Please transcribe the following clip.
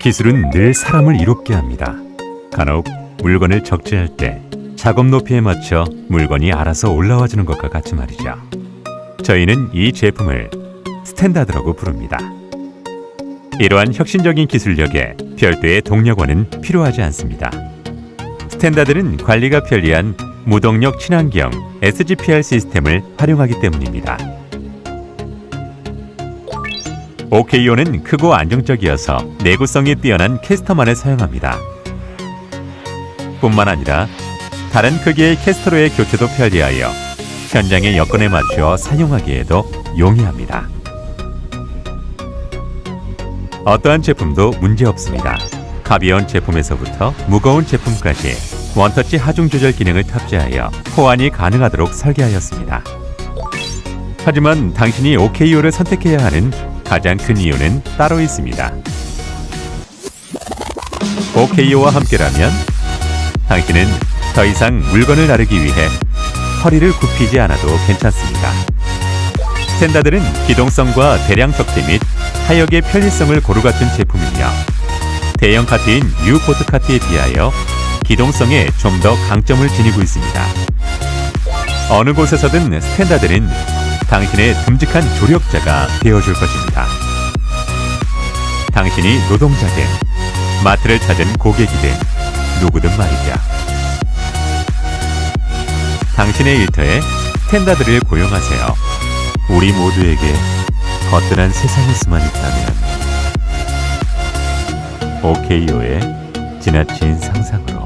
기술은 늘 사람을 이롭게 합니다. 간혹 물건을 적재할 때 작업 높이에 맞춰 물건이 알아서 올라와 주는 것과 같이 말이죠. 저희는 이 제품을 스탠다드라고 부릅니다. 이러한 혁신적인 기술력에 별도의 동력원은 필요하지 않습니다. 스탠다드는 관리가 편리한 무동력 친환경 SGPR 시스템을 활용하기 때문입니다. OKO는 크고 안정적이어서 내구성이 뛰어난 캐스터만을 사용합니다. 뿐만 아니라 다른 크기의 캐스터로의 교체도 편리하여 현장의 여건에 맞추어 사용하기에도 용이합니다. 어떠한 제품도 문제 없습니다. 가벼운 제품에서부터 무거운 제품까지 원터치 하중 조절 기능을 탑재하여 호환이 가능하도록 설계하였습니다. 하지만 당신이 OKO를 선택해야 하는 가장 큰 이유는 따로 있습니다. OKO와 함께라면 당신은 더 이상 물건을 나르기 위해 허리를 굽히지 않아도 괜찮습니다. 스탠다드는 기동성과 대량 적재 및 타역의 편리성을 고루 갖춘 제품이며 대형 카트인 뉴포트 카트에 비하여 기동성에 좀 더 강점을 지니고 있습니다. 어느 곳에서든 스탠다드는 당신의 듬직한 조력자가 되어줄 것입니다. 당신이 노동자든 마트를 찾은 고객이든 누구든 말이죠. 당신의 일터에 스탠다드를 고용하세요. 우리 모두에게 거뜬한 세상일 수만 있다면 OKO의 지나친 상상으로